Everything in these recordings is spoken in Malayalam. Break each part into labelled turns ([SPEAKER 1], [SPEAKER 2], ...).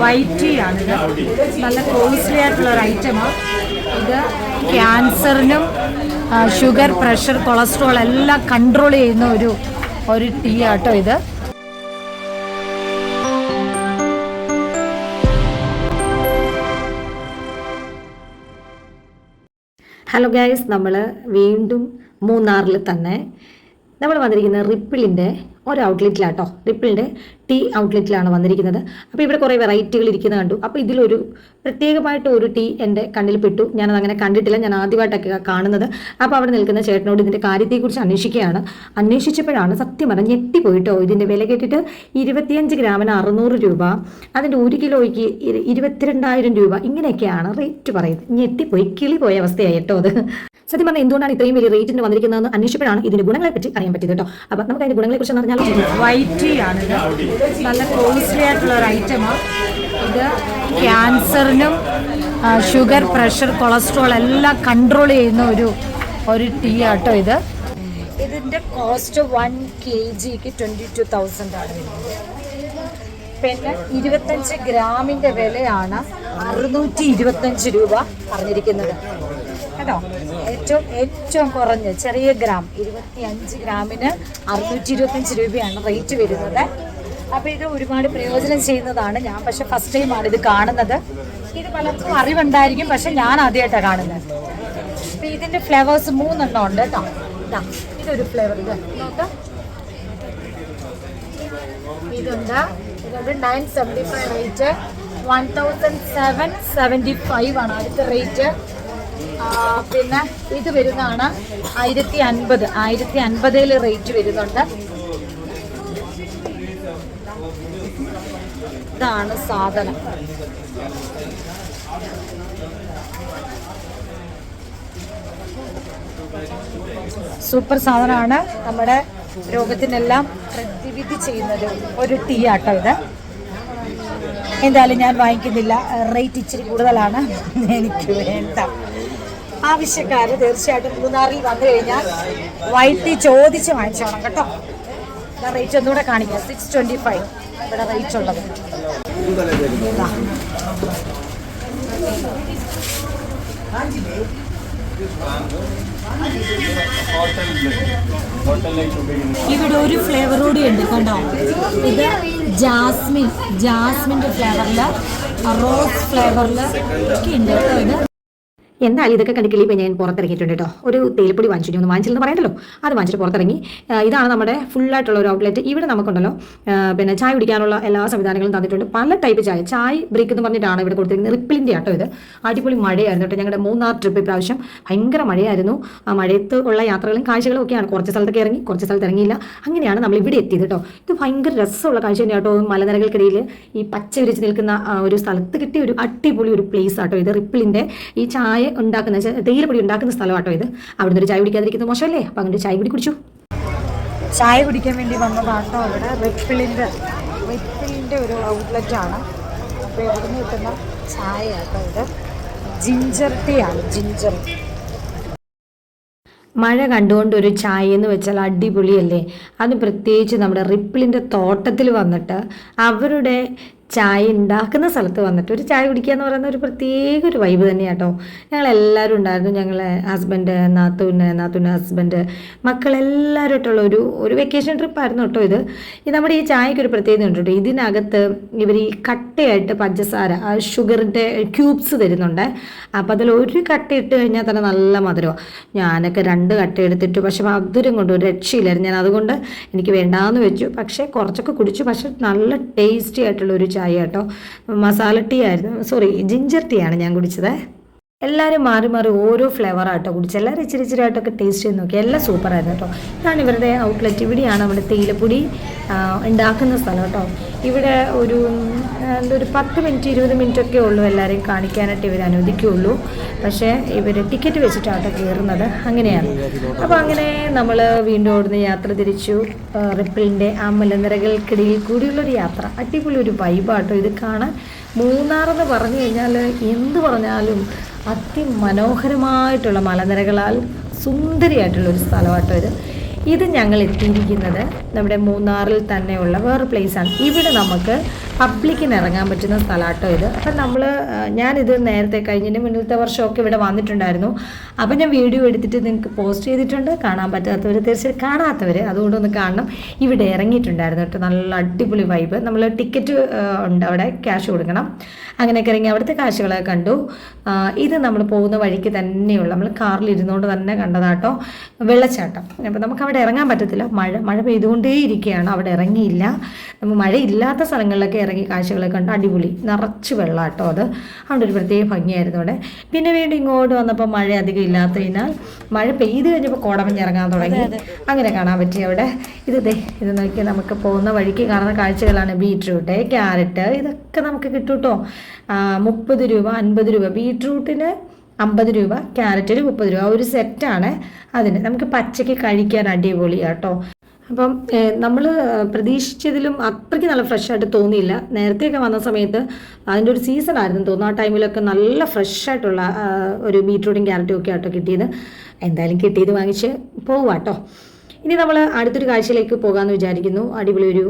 [SPEAKER 1] വൈറ്റ് ടീ ആണിത് നല്ല കോസ്റ്റ്ലി ആയിട്ടുള്ള ഒരു ഐറ്റമാണ് ഇത് ക്യാൻസറിനും ഷുഗർ പ്രഷർ കൊളസ്ട്രോൾ എല്ലാം കൺട്രോൾ ചെയ്യുന്ന ഒരു ഒരു ടീ ആട്ടോ ഇത്.
[SPEAKER 2] ഹലോ ഗായ്സ് നമ്മൾ വീണ്ടും മൂന്നാറിൽ തന്നെ നമ്മൾ വന്നിരിക്കുന്നത് റിപ്പിളിന്റെ ഒരു ഔട്ട്ലെറ്റിലാണ് ഔട്ട്ലെറ്റിലാട്ടോ റിപ്പിളിന്റെ ടീ ഔട്ട്ലെറ്റിലാണ് വന്നിരിക്കുന്നത്. അപ്പോൾ ഇവിടെ കുറേ വെറൈറ്റികൾ ഇരിക്കുന്ന കണ്ടു. അപ്പോൾ ഇതിലൊരു പ്രത്യേകമായിട്ട് ഒരു ടീ എന്റെ കണ്ണിൽ പെട്ടു ഞാനത് അങ്ങനെ കണ്ടിട്ടില്ല. ഞാൻ ആദ്യമായിട്ടൊക്കെ കാണുന്നത്. അപ്പോൾ അവിടെ നിൽക്കുന്ന ചേട്ടനോട് ഇതിന്റെ കാര്യത്തെക്കുറിച്ച് അന്വേഷിക്കുകയാണ്. അന്വേഷിച്ചപ്പോഴാണ് സത്യം പറഞ്ഞാൽ ഞെട്ടിപ്പോയിട്ടോ. ഇതിന്റെ വില കേട്ടിട്ട് ഇരുപത്തിയഞ്ച് ഗ്രാമിന് അറുന്നൂറ് രൂപ അതിന്റെ ഒരു കിലോയ്ക്ക് ഇരു- ഇരുപത്തിരണ്ടായിരം രൂപ ഇങ്ങനെയൊക്കെയാണ് റേറ്റ് പറയുന്നത്. ഞെട്ടിപ്പോയി കിളി പോയ അവസ്ഥയായിട്ടോ അത്. സത്യം പറഞ്ഞാൽ എന്തുകൊണ്ടാണ് ഇത്രയും വലിയ റേറ്റിന് വന്നിരിക്കുന്നതെന്ന് അന്വേഷിച്ചപ്പോഴാണ് ഇതിന്റെ ഗുണങ്ങളെ പറ്റി അറിയാൻ പറ്റിയത് കേട്ടോ. അപ്പൊ നമുക്ക് അതിന്റെ ഗുണങ്ങളെ കുറിച്ച് പറഞ്ഞാൽ
[SPEAKER 1] വൈറ്റ് ആണ്. നല്ല കോസ്റ്റ്ലി ആയിട്ടുള്ള ഒരു ഐറ്റമാണ് ഇത് ക്യാൻസറിനും ഷുഗർ പ്രഷർ കൊളസ്ട്രോൾ എല്ലാം കൺട്രോൾ ചെയ്യുന്ന ഒരു ഒരു ടീ ആട്ടോ ഇത്. ഇതിന്റെ കോസ്റ്റ് വൺ കെ ജിക്ക് ട്വന്റി ടു തൗസൻഡ് ആണ് പിന്നെ ഇരുപത്തഞ്ച് ഗ്രാമിന്റെ വിലയാണ് അറുന്നൂറ്റി ഇരുപത്തഞ്ച് രൂപ പറഞ്ഞിരിക്കുന്നത്. കേട്ടോ. ഏറ്റവും ഏറ്റവും കുറഞ്ഞ ചെറിയ ഗ്രാം ഇരുപത്തി അഞ്ച് ഗ്രാമിന് അറുന്നൂറ്റി ഇരുപത്തഞ്ച് രൂപയാണ് റേറ്റ് വരുന്നത്. അപ്പോൾ ഇത് ഒരുപാട് പ്രയോജനം ചെയ്യുന്നതാണ്. ഞാൻ പക്ഷെ ഫസ്റ്റ് ടൈമാണ് ഇത് കാണുന്നത്. ഇത് പലർക്കും അറിവുണ്ടായിരിക്കും പക്ഷെ ഞാൻ ആദ്യമായിട്ടാണ് കാണുന്നത്. അപ്പോൾ ഇതിന്റെ ഫ്ലേവേഴ്സ് മൂന്നെണ്ണം ഉണ്ട് കേട്ടോ. ഇതാ ഇതൊരു ഫ്ലേവർ ഇത് നോക്കാം. ഇതുണ്ട് ഇതുണ്ട് nine seventy five rate one thousand seven seventy five ആണ് അടുത്ത റേറ്റ് പിന്നെ ഇത് വരുന്നതാണ് ആയിരത്തി അൻപത്. ആയിരത്തി അൻപതിൽ റേറ്റ് വരുന്നുണ്ട്. ഇതാണ് സാധനം. സൂപ്പർ സാധനമാണ്. നമ്മുടെ രോഗത്തിനെല്ലാം പ്രതിവിധി ചെയ്യുന്നത് ഒരു ടീ ആട്ടോ ഇത്. എന്തായാലും ഞാൻ വാങ്ങിക്കുന്നില്ല. റേറ്റ് ഇച്ചിരി കൂടുതലാണ്. എനിക്ക് വേണ്ട. ആവശ്യക്കാർ തീർച്ചയായിട്ടും മൂന്നാറിൽ വന്നു കഴിഞ്ഞാൽ വൈറ്റ് ചോദിച്ച് വാങ്ങിച്ചോണം കേട്ടോ. റേറ്റ് ഒന്നുകൂടെ കാണിക്കാം. സിക്സ് ട്വന്റി ഫൈവ് ഇവിടെ റേറ്റ് ഉള്ളത്. ഇവിടെ ഒരു ഫ്ലേവർ കൂടി ഉണ്ട് കണ്ടോ? ഇത് ജാസ്മിൻ ജാസ്മിന്റെ ഫ്ലേവറിൽ റോസ് ഫ്ലേവറിൽ ഒക്കെ ഉണ്ട് കേട്ടോ ഇത്.
[SPEAKER 2] എന്തായാലും ഇതൊക്കെ കണ്ട് ഇപ്പം ഞാൻ പുറത്തിറങ്ങിയിട്ടുണ്ട് കേട്ടോ. ഒരു തേയിലപ്പൊടി വാങ്ങിച്ചു ഒന്ന് വാങ്ങിച്ചില്ലെന്ന് പറയണ്ടല്ലോ? അത് വാങ്ങിച്ചിട്ട് പുറത്തിറങ്ങി. ഇതാണ് നമ്മുടെ ഫുള്ളായിട്ടുള്ള ഒരു ഔട്ട്ലെറ്റ് ഇവിടെ നമുക്കുണ്ടല്ലോ പിന്നെ ചായ കുടിക്കാനുള്ള എല്ലാ സംവിധാനങ്ങളും തന്നിട്ടുണ്ട്. പല ടൈപ്പ് ചായ. ചായ ബ്രേക്ക് എന്ന് പറഞ്ഞിട്ടാണ് ഇവിടെ കൊടുത്തിരിക്കുന്നത്. റിപ്പിളിന്റെ ആട്ടോ ഇത്. അടിപൊളി മഴയായിരുന്നു കേട്ടോ. ഞങ്ങളുടെ മൂന്നാർ ട്രിപ്പ് ഇപ്രാവശ്യം. ഭയങ്കര മഴയായിരുന്നു. ആ മഴയത്ത് ഉള്ള യാത്രകളും കാഴ്ചകളും ഒക്കെയാണ്. കുറച്ച് സ്ഥലത്തൊക്കെ ഇറങ്ങി കുറച്ച് സ്ഥലത്ത് ഇറങ്ങിയില്ല. അങ്ങനെയാണ് നമ്മൾ ഇവിടെ എത്തിയത് കേട്ടോ. ഇത് ഭയങ്കര രസമുള്ള കാഴ്ച തന്നെ കേട്ടോ. മലനിരകൾക്കിടയിൽ ഈ പച്ച വിരിച്ച് നിൽക്കുന്ന ഒരു സ്ഥലത്ത് കിട്ടിയ ഒരു അടിപൊളി ഒരു പ്ലേസ് ആട്ടോ ഇത്. റിപ്പിളിന്റെ ഈ ചായ ഉണ്ടാക്കുന്ന തേയിലപ്പൊടി ഉണ്ടാക്കുന്ന സ്ഥലമാട്ടോ ഇത്. അവിടുന്ന് ഒരു ചായ കുടിക്കാതിരിക്കുന്നത് മോശമല്ലേ? അപ്പം അങ്ങനെ ചായ കൂടി കുടിച്ചു.
[SPEAKER 1] ചായ കുടിക്കാൻ വേണ്ടി വന്നതാട്ടോ അവിടെ റിപ്പിളിന്റെ റിപ്പിളിന്റെ ഒരു ഔട്ട്ലെറ്റ് ആണ്. അപ്പോൾ ഇവിടുന്ന് കിട്ടുന്ന ചായ കേട്ടോ ഇത്. ജിഞ്ചർ ടീ ആണ്. ജിഞ്ചർ
[SPEAKER 2] മഴ കണ്ടുകൊണ്ട് ഒരു ചായ എന്ന് വെച്ചാൽ അടിപൊളിയല്ലേ? അത് പ്രത്യേകിച്ച് നമ്മുടെ റിപ്പിളിന്റെ തോട്ടത്തിൽ വന്നിട്ട് അവരുടെ ചായ ഉണ്ടാക്കുന്ന സ്ഥലത്ത് വന്നിട്ട് ഒരു ചായ കുടിക്കുക എന്ന് പറയുന്ന ഒരു പ്രത്യേക ഒരു വൈബ് തന്നെയാട്ടോ. ഞങ്ങളെല്ലാവരും ഉണ്ടായിരുന്നു. ഞങ്ങളെ ഹസ്ബൻഡ് നാത്തൂന് നാത്തൂന്റെ ഹസ്ബൻഡ് മക്കളെല്ലാവരുമായിട്ടുള്ള ഒരു ഒരു വെക്കേഷൻ ട്രിപ്പായിരുന്നു കേട്ടോ ഇത്. ഈ നമ്മുടെ ഈ ചായക്ക് ഒരു പ്രത്യേകത ഉണ്ട് കേട്ടോ. ഇതിനകത്ത് ഇവർ ഈ കട്ടയായിട്ട് പഞ്ചസാര ആ ഷുഗറിന്റെ ക്യൂബ്സ് തരുന്നുണ്ട്. അപ്പോൾ അതിൽ ഒരു കട്ട ഇട്ട് കഴിഞ്ഞാൽ തന്നെ നല്ല മധുരമാണ് ഞാനൊക്കെ രണ്ട് കട്ട എടുത്തിട്ട്. പക്ഷെ മധുരം കൊണ്ട് ഒരു രക്ഷയില്ലായിരുന്നു. ഞാൻ അതുകൊണ്ട് എനിക്ക് വേണ്ടാന്ന് വെച്ചു. പക്ഷേ കുറച്ചൊക്കെ കുടിച്ചു. പക്ഷെ നല്ല ടേസ്റ്റി ആയിട്ടുള്ള ഒരു ചായ കേട്ടോ. മസാല ടീ ആയിരുന്നു. സോറി ജിഞ്ചർ ടീ ആണ് ഞാൻ കുടിച്ചത്. എല്ലാവരും മാറി മാറി ഓരോ ഫ്ലേവറായിട്ടോ കുടിച്ച്. എല്ലാവരും ഇച്ചിരി ഇച്ചിരി ആയിട്ടൊക്കെ ടേസ്റ്റ് ചെയ്ത് നോക്കി എല്ലാം സൂപ്പറായിരുന്നു കേട്ടോ. ഇതാണ് ഇവരുടെ ഔട്ട്ലെറ്റ് ഇവിടെയാണ് നമ്മുടെ തേയിലപ്പൊടി ഉണ്ടാക്കുന്ന സ്ഥലം കേട്ടോ. ഇവിടെ ഒരു എന്തൊരു പത്ത് മിനിറ്റ് ഇരുപത് മിനിറ്റ് ഒക്കെ ഉള്ളൂ എല്ലാവരെയും കാണിക്കാനായിട്ട് ഇവർ അനുവദിക്കുകയുള്ളൂ. പക്ഷേ ഇവർ ടിക്കറ്റ് വെച്ചിട്ടാട്ടോ കയറുന്നത്. അങ്ങനെയാണ്. അപ്പോൾ അങ്ങനെ നമ്മൾ വീണ്ടും അവിടുന്ന് യാത്ര തിരിച്ചു. റിപ്പിളിന്റെ ആ മലനിരകൾക്കിടയിൽ കൂടിയുള്ളൊരു യാത്ര. അടിപൊളി ഒരു വൈബാട്ടോ ഇത് കാണാൻ. മൂന്നാറെന്ന് പറഞ്ഞു കഴിഞ്ഞാൽ എന്ത് പറഞ്ഞാലും അതിമനോഹരമായിട്ടുള്ള മലനിരകളാൽ സുന്ദരിയായിട്ടുള്ള ഒരു സ്ഥലമാട്ടോ ഇത്. ഇത് ഞങ്ങൾ എത്തിയിരിക്കുന്നത് നമ്മുടെ മൂന്നാറിൽ തന്നെയുള്ള വേറെ പ്ലേസാണ് ഇവിടെ നമുക്ക് പബ്ലിക്കിന് ഇറങ്ങാൻ പറ്റുന്ന സ്ഥലമാട്ടോ ഇത്. അപ്പം നമ്മൾ ഞാനിത് നേരത്തെ കഴിഞ്ഞ മുന്നത്തെ വർഷമൊക്കെ ഇവിടെ വന്നിട്ടുണ്ടായിരുന്നു. അപ്പം ഞാൻ വീഡിയോ എടുത്തിട്ട് നിങ്ങൾക്ക് പോസ്റ്റ് ചെയ്തിട്ടുണ്ട്. കാണാൻ പറ്റാത്തവർ തീർച്ചയായും കാണാത്തവർ അതുകൊണ്ടൊന്ന് കാണണം. ഇവിടെ ഇറങ്ങിയിട്ടുണ്ടായിരുന്നു കേട്ടോ. നല്ല അടിപൊളി വൈബ് നമ്മൾ ടിക്കറ്റ് ഉണ്ട് അവിടെ ക്യാഷ് കൊടുക്കണം. അങ്ങനെയൊക്കെ ഇറങ്ങി അവിടുത്തെ കാശുകളൊക്കെ കണ്ടു. ഇത് നമ്മൾ പോകുന്ന വഴിക്ക് തന്നെയുള്ള. നമ്മൾ കാറിൽ ഇരുന്നുകൊണ്ട് തന്നെ കണ്ടതാട്ടോ. വെള്ളച്ചാട്ടം. അപ്പം നമുക്ക് അവിടെ ഇറങ്ങാൻ പറ്റത്തില്ല. മഴ മഴ പെയ്തുകൊണ്ടേ ഇരിക്കുകയാണ് അവിടെ ഇറങ്ങിയില്ല. നമ്മൾ മഴയില്ലാത്ത സ്ഥലങ്ങളിലൊക്കെ ഇറങ്ങി കാഴ്ചകളൊക്കെ കണ്ട് അടിപൊളി. നിറച്ച് വെള്ളം കേട്ടോ അത്. അവിടെ ഒരു പ്രത്യേക ഭംഗിയായിരുന്നു അവിടെ. പിന്നെ വീണ്ടും ഇങ്ങോട്ട് വന്നപ്പോൾ മഴ അധികം ഇല്ലാത്തതിനാൽ മഴ പെയ്ത് കഴിഞ്ഞപ്പോൾ കോടമഞ്ഞിറങ്ങാൻ തുടങ്ങി. അങ്ങനെ കാണാൻ പറ്റി അവിടെ. ഇത് ദേ ഇത് നോക്കി നമുക്ക് പോകുന്ന വഴിക്ക് കാണുന്ന കാഴ്ചകളാണ് ബീട്രൂട്ട് ക്യാരറ്റ്. ഇതൊക്കെ നമുക്ക് കിട്ടും കേട്ടോ. മുപ്പത് രൂപ അൻപത് രൂപ. ബീട്രൂട്ടിന് അമ്പത് രൂപ ക്യാരറ്റിന് മുപ്പത് രൂപ. ഒരു സെറ്റാണ് അതിന് നമുക്ക് പച്ചയ്ക്ക് കഴിക്കാൻ അടിപൊളിയാണ് കേട്ടോ അപ്പം നമ്മൾ പ്രതീക്ഷിച്ചതിലും അത്രയ്ക്ക് നല്ല ഫ്രഷ് ആയിട്ട് തോന്നിയില്ല. നേരത്തെയൊക്കെ വന്ന സമയത്ത് അതിന്റെ ഒരു സീസൺ ആയിരുന്നു തോന്നുന്നു. ആ ടൈമിലൊക്കെ നല്ല ഫ്രഷ് ആയിട്ടുള്ള ആ, ഒരു ബീറ്റ്റൂട്ടും ക്യാരറ്റും ഒക്കെ ആട്ടോ കിട്ടിയത്. എന്തായാലും കിട്ടിയത് വാങ്ങിച്ച് പോവാട്ടോ ഇനി നമ്മൾ അടുത്തൊരു കാഴ്ചയിലേക്ക് പോകാമെന്ന് വിചാരിക്കുന്നു. അടിപൊളി ഒരു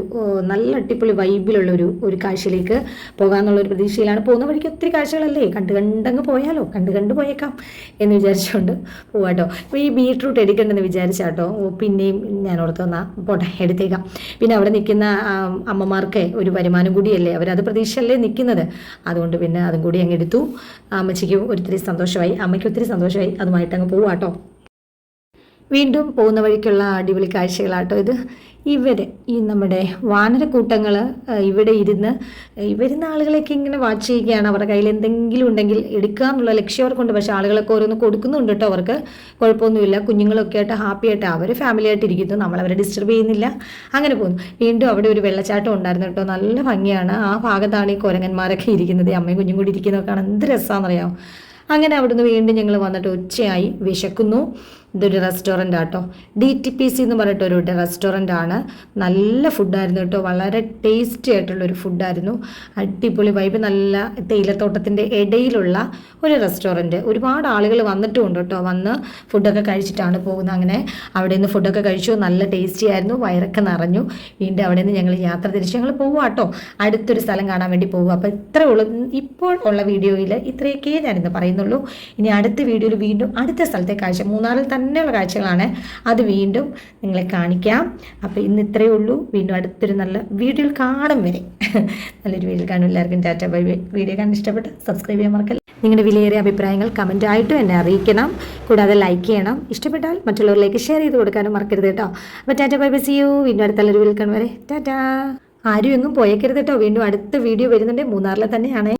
[SPEAKER 2] നല്ല അടിപൊളി വൈബിലുള്ള ഒരു ഒരു കാഴ്ചയിലേക്ക് പോകാമെന്നുള്ള ഒരു പ്രതീക്ഷയിലാണ് പോകുന്ന വഴിക്ക് ഒത്തിരി കാഴ്ചകളല്ലേ? കണ്ട് കണ്ടങ്ങ് പോയാലോ? കണ്ട് കണ്ട് പോയേക്കാം എന്ന് വിചാരിച്ചുകൊണ്ട് പോവാട്ടോ അപ്പോൾ ഈ ബീട്രൂട്ട് എടുക്കണ്ടെന്ന് വിചാരിച്ചാട്ടോ പിന്നെയും ഞാൻ ഓർത്ത് വന്നാൽ പോട്ടെ എടുത്തേക്കാം. പിന്നെ അവിടെ നിൽക്കുന്ന അമ്മമാർക്ക് ഒരു വരുമാനം കൂടിയല്ലേ? അവരത് പ്രതീക്ഷയല്ലേ നിൽക്കുന്നത്? അതുകൊണ്ട് പിന്നെ അതും കൂടി അങ്ങ് എടുത്തു. അമ്മച്ചിക്ക് ഒത്തിരി സന്തോഷമായി. അമ്മയ്ക്ക് ഒത്തിരി സന്തോഷമായി. അതുമായിട്ട് അങ്ങ് പോവാട്ടോ വീണ്ടും പോകുന്ന വഴിക്കുള്ള അടിപൊളി കാഴ്ചകളാട്ടോ ഇത്. ഇവർ ഈ നമ്മുടെ വാനരക്കൂട്ടങ്ങൾ ഇവിടെ ഇരുന്ന് ഇവരുന്ന ആളുകളെയൊക്കെ ഇങ്ങനെ വാച്ച് ചെയ്യുകയാണ്. അവരുടെ കയ്യിൽ എന്തെങ്കിലും ഉണ്ടെങ്കിൽ എടുക്കുക എന്നുള്ള ലക്ഷ്യം അവർക്കുണ്ട്. പക്ഷേ ആളുകളൊക്കെ ഓരോന്ന് കൊടുക്കുന്നുണ്ട് കേട്ടോ അവർക്ക്. കുഴപ്പമൊന്നുമില്ല. കുഞ്ഞുങ്ങളൊക്കെ ആയിട്ട് ഹാപ്പി ആയിട്ട് അവർ ഫാമിലി ആയിട്ട് ഇരിക്കുന്നു. നമ്മളവരെ ഡിസ്റ്റർബ് ചെയ്യുന്നില്ല. അങ്ങനെ പോകുന്നു. വീണ്ടും അവിടെ ഒരു വെള്ളച്ചാട്ടം ഉണ്ടായിരുന്നു കേട്ടോ നല്ല ഭംഗിയാണ്. ആ ഭാഗത്താണ് ഈ കുരങ്ങന്മാരൊക്കെ ഇരിക്കുന്നത്. അമ്മയും കുഞ്ഞും കൂടി ഇരിക്കുന്നതൊക്കെ കാണാൻ എന്ത് രസമാണെന്നറിയാമോ അങ്ങനെ അവിടുന്ന് വീണ്ടും ഞങ്ങൾ വന്നിട്ട് ഉച്ചയായി. വിശക്കുന്നു. ഇതൊരു റെസ്റ്റോറന്റ് ആട്ടോ. ഡി ടി പി സി എന്ന് പറഞ്ഞിട്ട് ഒരു റെസ്റ്റോറന്റ് ആണ്. നല്ല ഫുഡായിരുന്നു കേട്ടോ. വളരെ ടേസ്റ്റി ആയിട്ടുള്ളൊരു ഫുഡായിരുന്നു അടിപൊളി വൈബ് നല്ല തേയിലത്തോട്ടത്തിന്റെ ഇടയിലുള്ള ഒരു റെസ്റ്റോറന്റ് ഒരുപാട് ആളുകൾ വന്നിട്ടുമുണ്ട് കേട്ടോ. വന്ന് ഫുഡൊക്കെ കഴിച്ചിട്ടാണ് പോകുന്നത് അങ്ങനെ. അവിടെ നിന്ന് ഫുഡൊക്കെ കഴിച്ചു. നല്ല ടേസ്റ്റി ആയിരുന്നു. വയറൊക്കെ നിറഞ്ഞു. വീണ്ടും അവിടെ നിന്ന് ഞങ്ങൾ യാത്ര തിരിച്ച് ഞങ്ങൾ പോവുക കേട്ടോ. അടുത്തൊരു സ്ഥലം കാണാൻ വേണ്ടി പോകുക അപ്പോൾ ഇത്രേ ഉള്ളൂ. ഇപ്പോൾ ഉള്ള വീഡിയോയിൽ ഇത്രയൊക്കെ ഞാനിന്ന് പറയുന്നുള്ളൂ. ഇനി അടുത്ത വീഡിയോയിൽ വീണ്ടും അടുത്ത സ്ഥലത്തെ കാഴ്ച മൂന്നാറിൽ തന്നെയുള്ള കാഴ്ചകളാണ് അത് വീണ്ടും നിങ്ങളെ കാണിക്കാം. അപ്പോൾ ഇന്ന് ഇത്രയേ ഉള്ളൂ. വീണ്ടും അടുത്തൊരു നല്ല വീഡിയോയിൽ കാണും വരെ. നല്ലൊരു വീഡിയോ കാണും. എല്ലാവർക്കും ടാറ്റ ബൈ വീഡിയോ കാണാൻ ഇഷ്ടപ്പെട്ട് സബ്സ്ക്രൈബ് ചെയ്യാൻ മറക്കല്ല. നിങ്ങളുടെ വിലയേറിയ അഭിപ്രായങ്ങൾ കമന്റായിട്ടും എന്നെ അറിയിക്കണം. കൂടാതെ ലൈക്ക് ചെയ്യണം. ഇഷ്ടപ്പെട്ടാൽ മറ്റുള്ളവരിലേക്ക് ഷെയർ ചെയ്ത് കൊടുക്കാനും മറക്കരുത് കേട്ടോ. അപ്പോൾ tata bye bye. See you വീണ്ടും അടുത്ത നല്ലൊരു കാണും വരെ. ടാറ്റ. ആരും എങ്ങും പോയേക്കരുത് കേട്ടോ. വീണ്ടും അടുത്ത വീഡിയോ വരുന്നുണ്ട്. മൂന്നാറിലെ തന്നെയാണ്.